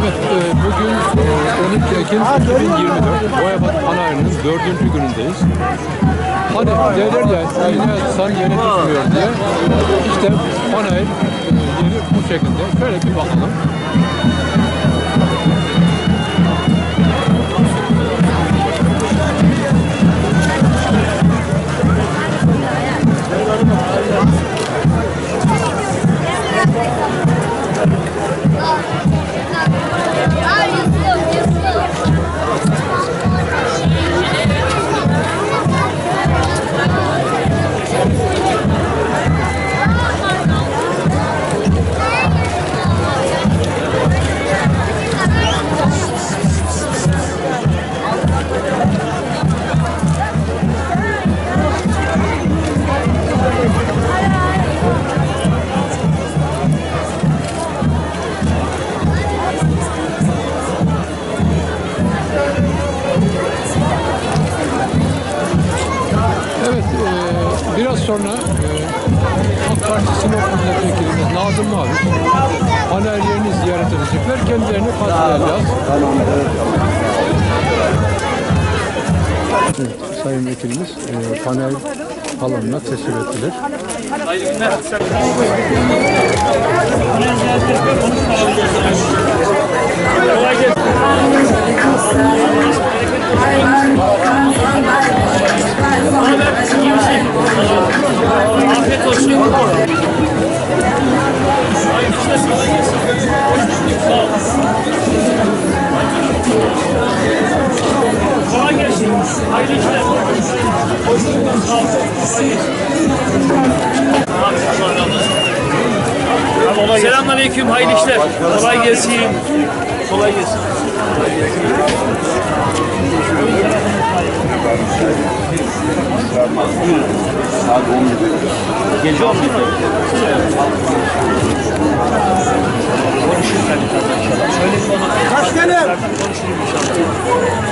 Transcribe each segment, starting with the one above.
Evet, e, bugün e, 12 Ekim 2024 Boyabat Panayırı'nın dördüncü günündeyiz. Hani derler ya, eline san yeni tutmuyor diye. İşte Panayır e, yeri bu şekilde. Şöyle bir bakalım. Evet, AK Parti Sinop Milletvekilimiz Nazım Maviş Panayır yerini ziyaret edecekler. Kendilerini karşılayacağız. Evet, Sayın Vekilimiz e, panel alanına teslim ettiler. Afiyet olsun. Kolay gelsin. Hayırlı işler. Sağ olun. Kolay gelsin. Abi, Allah razı olsun. Selamünaleyküm. Hayırlı işler. Kolay gelsin. Kolay gelsin. Geliyor mu? Başkanım.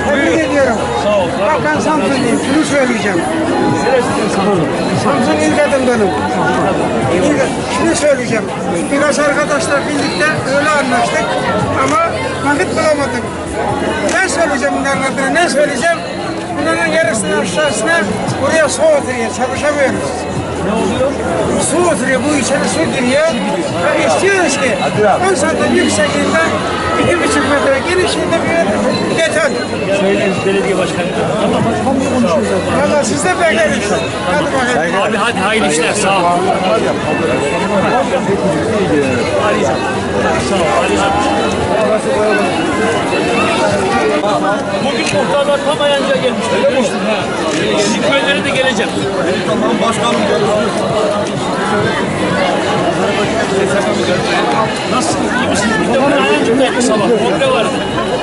Tebrik ol. Bakan Samsun'dayım. Şunu söyleyeceğim. Samsun ilk adımdanım. İlk, şunu söyleyeceğim. Birkaç arkadaşlar birlikte öyle anlaştık ama vakit bulamadık. Ne söyleyeceğim bunların adına? Ne söyleyeceğim? Bunların yarısını aşağısına buraya su oturuyor. Çalışamıyoruz. Ne oluyor? Su oturuyor. Bu içeri su giriyor. Ve istiyoruz ki on santim yüksekliğinde iki buçuk metre genişliğinde bir beton. Söyleyin belediye başkanı. Tamam. Valla siz de bekleriz. Hadi bakalım. Abi hadi hayırlı işler. Sağ ol. Arayacağım. Sağ ol. Bugün muhtarlar tam ayanca gelmişler. Görmüştün ha. Sizin köylere de geleceğim. Tamam başkanım Nasılsınız? İyi misiniz? Bir de ben ayancımdaydık sabah. Kongre vardı.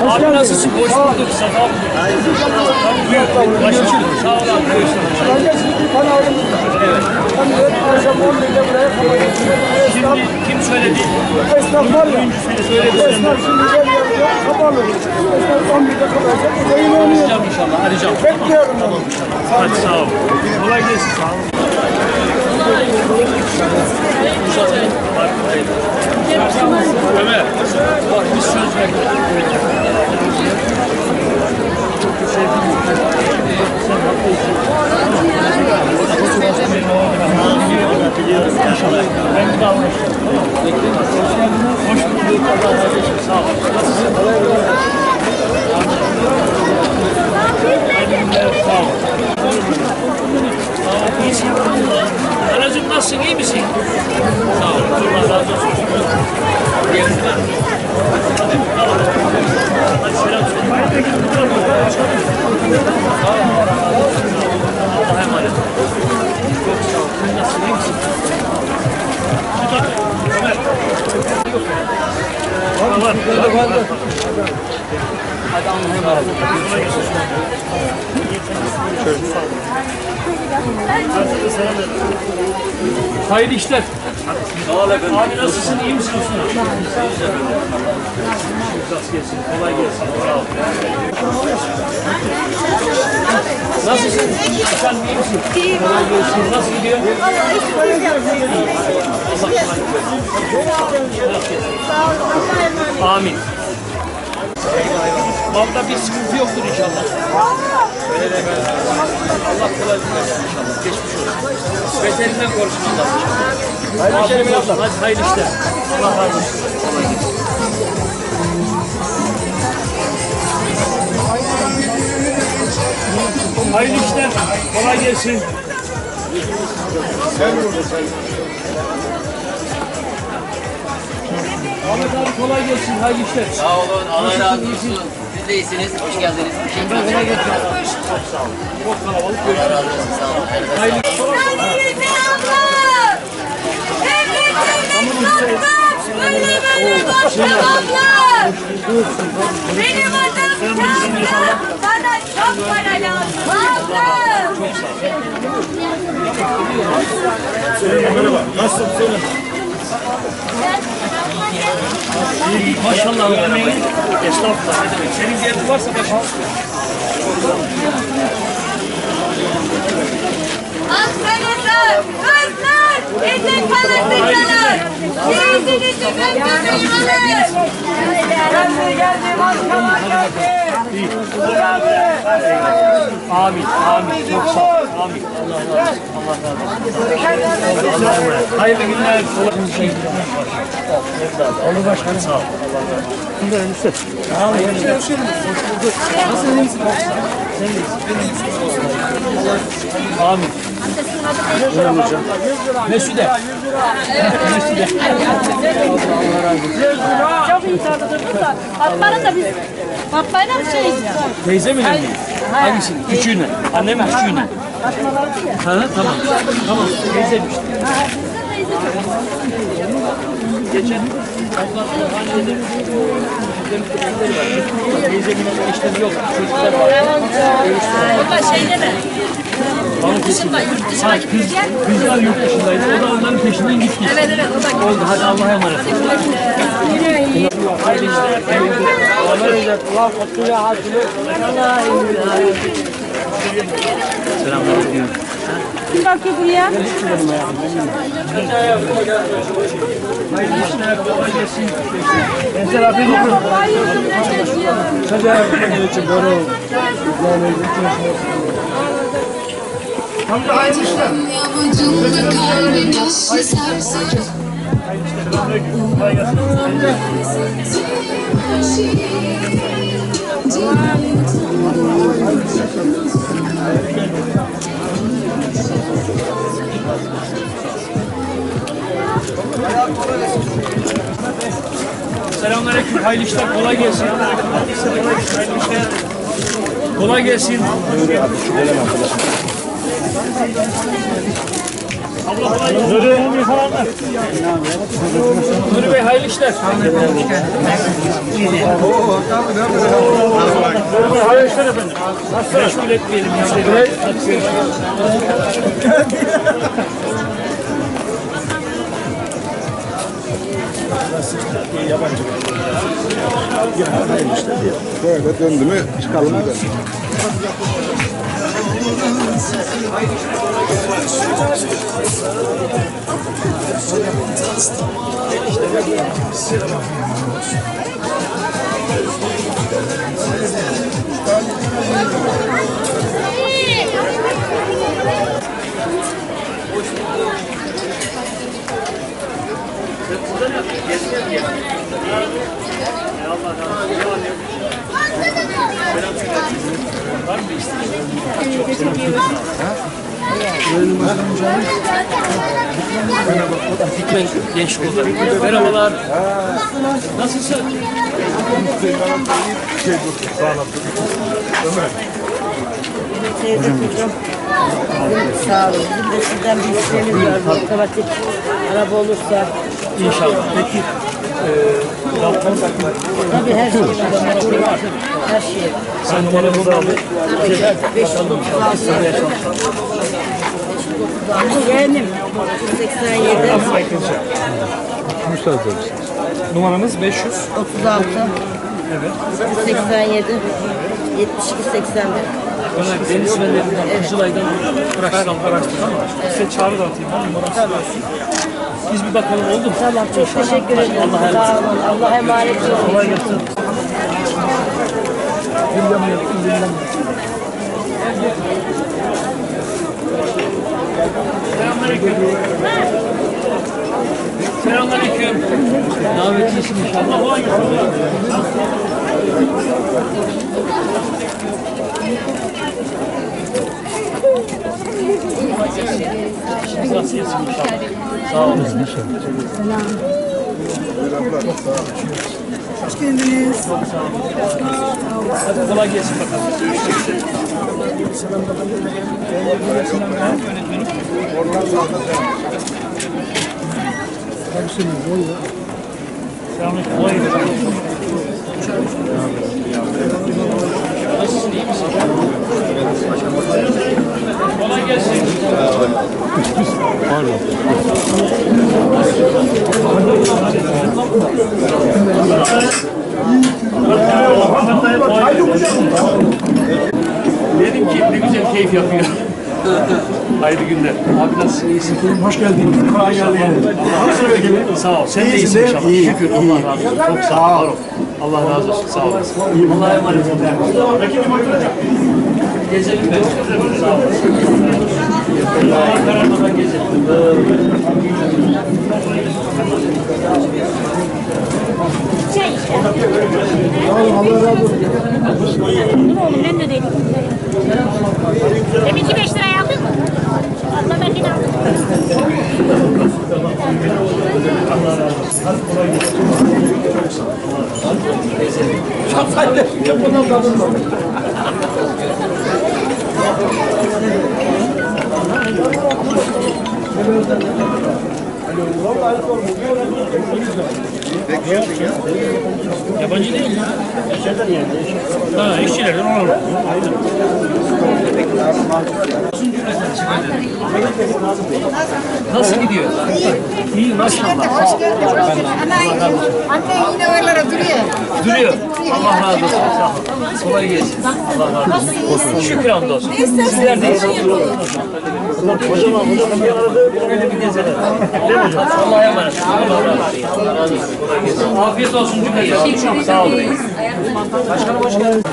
Abi nasılsın? Hoş bulduk. Safa abi. Buyur. Başkanım. Sağ ol abi. Şimdi kim söyledi? Esnaf var ya. Söyledi. Esnaf şimdi geliyor diyor. Kapalı. Esnaf 11'de kalacak. Yayın oynuyor. Arayacağım inşallah. Arayacağım. Bekliyorum onu. Hadi sağ ol. Kolay gelsin. Sağ ol. Ömer, bak biz söz verdik. Ben bir daha uğraşacağım. Hoş bulduk. Allah razı olsun. Sağ ol. Nasılsın? Sağ ol. Sağ ol. İyisin. Anacığım nasılsın? İyi misin? Sağ ol. Allah razı olsun. Gelsinler. Hadi selam söyle. Allah'a emanet. Çok sağ ol. Sen nasılsın? İyi misin? Tut hadi. Ömer. Var. Var. Var. Hadi Allah'a emanet. Kolay gelsin. Hayırlı işler. Sağ ol efendim. Abi nasılsın? İyi misin Osman? Nasıl gelsin? Kolay gelsin. Sağ ol. Nasılsın? Efendim iyi misin? İyiyim. Kolay gelsin. Nasıl gidiyor? Allah kolaylık versin. Amin. Malda bir sıkıntı yoktur inşallah. Öyle de ben. Allah kolaylık versin inşallah. Geçmiş olsun. Beterinden korusun Allah inşallah. Hayırlı işler olsun. Hadi hayırlı işler. Allah razı olsun. Hayırlı işler. Kolay gelsin. Ahmet abi kolay gelsin. Hayırlı işler. Sağ olun, Allah razı olsun. Siz de iyisiniz, hoş geldiniz. Teşekkür ederim. Çok kalabalık. Allah razı olsun, sağ olun. Hayırlı Annenizin abla! Evlatlarınız doktor! Böyle böyle doktor abla! Benim adım Kamran! Bana çok para lazım abla! Maşallah ödemeyin. Estağfurullah. Ne demek? Senin derdin varsa başım. Aslanızlar, kızlar, etek palasıcalar! Yüzünüzü gömgöbeğim alın! Geldi geldi maskalar geldi! Amin. Amin. Çok sağ ol. Amin. Allah razı olsun. Allah razı olsun. Hayırlı günler. Şey. Olur başkanım. Sağ ol. Allah razı olsun. Şimdi. Sağ olun. Nasılsın? iyi misin? Sen de. Amin. Buyurun hocam. Mesude. Mesude. Çok iyi tanıdınız da. Fatma'nın da biz Fatma'yla bir şey Teyze mi ne? Hangisini? Küçüğüne. Annem küçüğüne. Ha, tamam. Tamam. Teyzeymiş. Geçen ablasının Teyzemin eşleri yok. Çocuklar var. Baba şeyde mi? Kesin. Ha, kız, kızlar yurt dışındaydı. O da onların peşinden gitti. Evet evet o da Oldu. Hadi Allah'a emanet olun. Selamünaleyküm. Bakıyor buraya? Hayırlı işler. Kolay Selamünaleyküm. Hayırlı işler. Kolay gelsin. Hayırlı işler. Kolay gelsin. Abla gelsin. Nuri. Bey hayırlı işler. Hayırlı işler efendim. Meşgul etmeyelim. müşterileri. Hadi görüşürüz. Böyle döndü mü çıkalım Burada ne yapıyor? Gezmiyor diye. Allah Allah gidelim. Hikmet Genç Kolu. Merhabalar. Nasılsın? Sağ olun. Bizim de sizden bir isteğimiz var. Otomatik araba olursa. İnşallah. Peki e, Tabii her şey var. Her şey. sen numaramızı aldın. Bakalım. İstemeye çalışalım. Yeğenim. 87. Müsaade misiniz? Numaramız 500. 36. Evet. 87. 72 81. Ömer Deniz Fener'inden Kızılay'dan araştıran araştıran ama size çağrı da atayım. Numarası versin. Biz bir bakalım oldu mu? Tamam çok teşekkür ederim. Allah'a emanet olun. Allah'a emanet olun. Kolay gelsin. Selamünaleyküm. Davetlisin inşallah. Kolay gelsin. Nasıl yesin inşallah. Sağ olasın. Hoş geldiniz. Hadi kolay gelsin bakalım. Selamünaleyküm. Kolay gelsin. Nasılsın, iyi misin? Kolay gelsin. Pardon. Dedim ki ne güzel keyif yapıyor. Hayırlı günler. Abi nasılsın? İyisin. Hoş geldin. Kolay gelsin. Nasıl öyle Sağ ol. Sen de İyisin inşallah. İyi, Şükür iyi. Allah razı olsun. Çok sağ ol. Allah razı olsun. Sağ olasın. Allah'a emanet ol. Gezelim ben. Sağ ol. Gezelim. Şey işte. Allah razı olsun. Oğlum? Ben de değilim. 하는 거. İyi maşallah. Hoş geldin. Hoş geldin. Ana, anne yine oralara duruyor. Duruyor. Allah razı olsun. Sağ ol. Kolay gelsin. Allah razı olsun. Şükür hamdolsun. Sizler de iyisiniz. Hocam, hocam böyle bir gezelim. Değil mi hocam? Allah'a emanet. Allah razı olsun. Allah razı olsun. Kolay gelsin. Afiyet olsun cümleten. Sağ olun. Başkanım hoş geldin.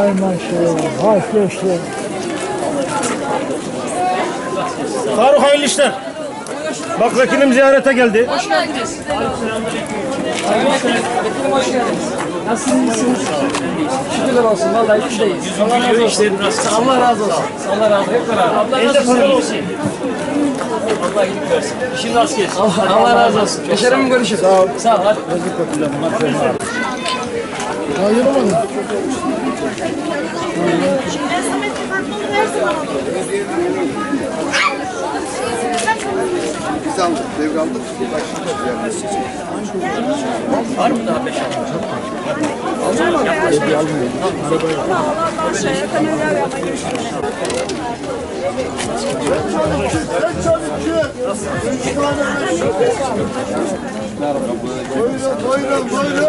Ay maşallah. Hoş geçti. Faruk hayırlı işler. Bak vekilim ziyarete geldi. Hoş geldiniz. Nasılsınız? Şükürler olsun. Vallahi işteyiz. Allah razı olsun. Allah razı olsun. Allah razı olsun. Hep beraber. Abla nasılsın? İyi misin? Allah iyilik versin. İşin rast gelsin. Allah, Allah razı olsun. Yaşarım görüşürüz. Sağ ol. Sağ ol. Hadi. Biz aldık, devraldık. Var mı daha beş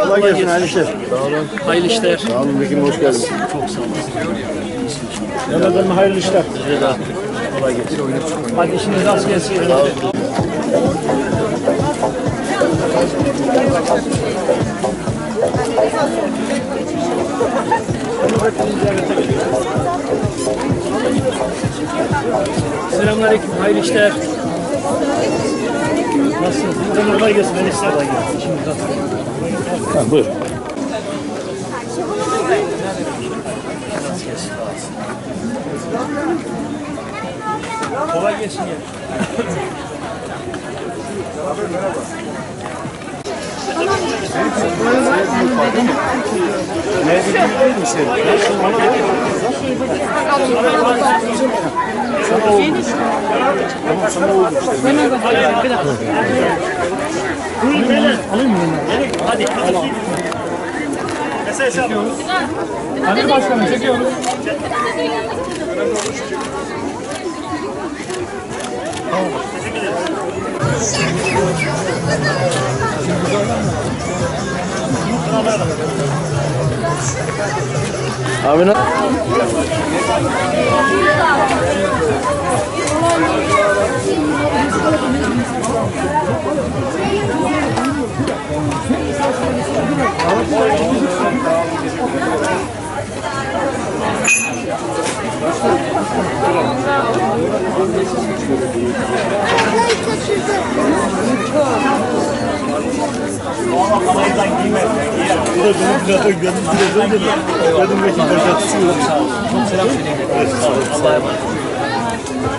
Kolay gelsin hayırlı işler. Hayırlı işler. Sağ olun vekilim hoş geldiniz. Çok sağ olun. Hanım hayırlı işler. Size de kolay gelsin. Hadi işiniz rast gelsin. Selamünaleyküm. Hayırlı işler. Nasılsınız? Hocam kolay gelsin. Ben işler. Kolay gelsin. İşiniz rast gelsin. Ha, buyur. Kolay gelsin ya. Hadi. Mesaj yapıyoruz. Amir Başkanım çekiyoruz. Abi ne? benim zaten geldim. Geldim Mekin Paşa'sı yok. Çok selam söyleyin. Sağ Abi ne?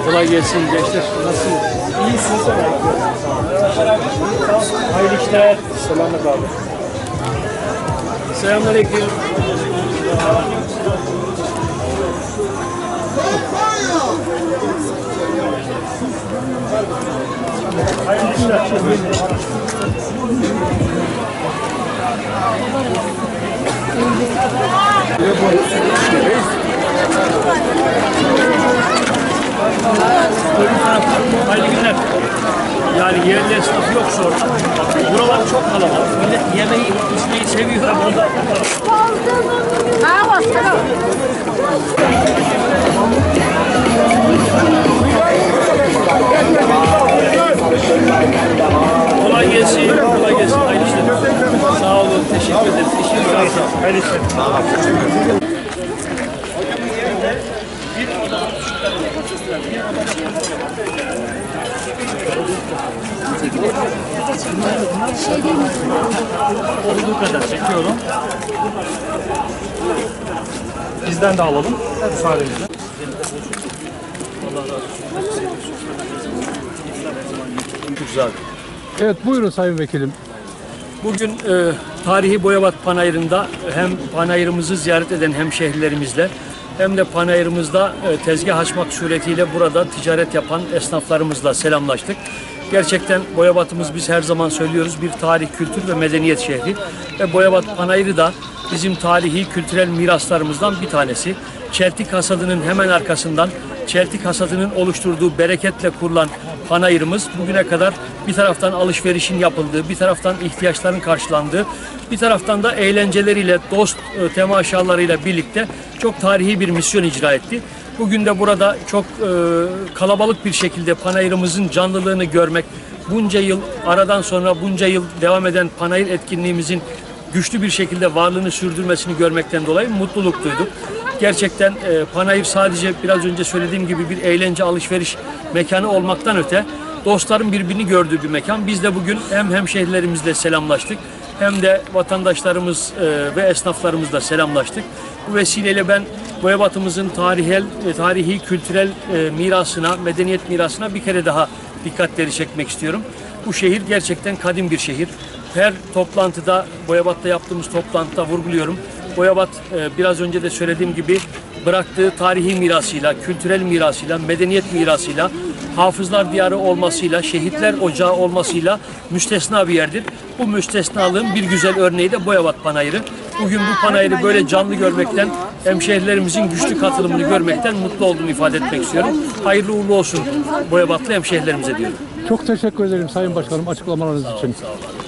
Kolay gelsin gençler. Nasılsınız? İyisiniz. Hayırlı işler. Selamet abi. Selamünaleyküm. Selamünaleyküm. Hayırlı işler. Hayırlı günler. Yani yerli esnaf yok orada. Buralar çok kalabalık. Millet yemeği, içmeyi seviyor ama orada kolay gelsin. Kolay gelsin. Hayırlı işler. Sağ olun. Teşekkür ederim. İşiniz rast gelsin. Hayırlı işler. Olduğu kadar çekiyorum. Bizden de alalım. Müsaadenizle. Evet buyurun Sayın Vekilim. Bugün e, tarihi Boyabat Panayırı'nda hem panayırımızı ziyaret eden hemşehrilerimizle hem de panayırımızda e, tezgah açmak suretiyle burada ticaret yapan esnaflarımızla selamlaştık. Gerçekten Boyabat'ımız biz her zaman söylüyoruz bir tarih, kültür ve medeniyet şehri. Ve Boyabat Panayırı da bizim tarihi, kültürel miraslarımızdan bir tanesi. Çeltik hasadının hemen arkasından Çeltik hasadının oluşturduğu bereketle kurulan panayırımız bugüne kadar bir taraftan alışverişin yapıldığı, bir taraftan ihtiyaçların karşılandığı, bir taraftan da eğlenceleriyle, dost e, temaşalarıyla birlikte çok tarihi bir misyon icra etti. Bugün de burada çok e, kalabalık bir şekilde panayırımızın canlılığını görmek, bunca yıl aradan sonra bunca yıl devam eden panayır etkinliğimizin güçlü bir şekilde varlığını sürdürmesini görmekten dolayı mutluluk duyduk. Gerçekten e, Panayır sadece biraz önce söylediğim gibi bir eğlence alışveriş mekanı olmaktan öte dostların birbirini gördüğü bir mekan. Biz de bugün hem hemşehrilerimizle selamlaştık hem de vatandaşlarımız e, ve esnaflarımızla selamlaştık. Bu vesileyle ben Boyabat'ımızın tarihel, e, tarihi, kültürel e, mirasına, medeniyet mirasına bir kere daha dikkatleri çekmek istiyorum. Bu şehir gerçekten kadim bir şehir. Her toplantıda, Boyabat'ta yaptığımız toplantıda vurguluyorum. Boyabat e, biraz önce de söylediğim gibi bıraktığı tarihi mirasıyla, kültürel mirasıyla, medeniyet mirasıyla, hafızlar diyarı olmasıyla, şehitler ocağı olmasıyla müstesna bir yerdir. Bu müstesnalığın bir güzel örneği de Boyabat Panayırı. Bugün bu panayırı böyle canlı görmekten, hemşehrilerimizin güçlü katılımını görmekten mutlu olduğumu ifade etmek istiyorum. Hayırlı uğurlu olsun Boyabatlı hemşehrilerimize diyorum. Çok teşekkür ederim Sayın Başkanım açıklamalarınız için. Sağ olun.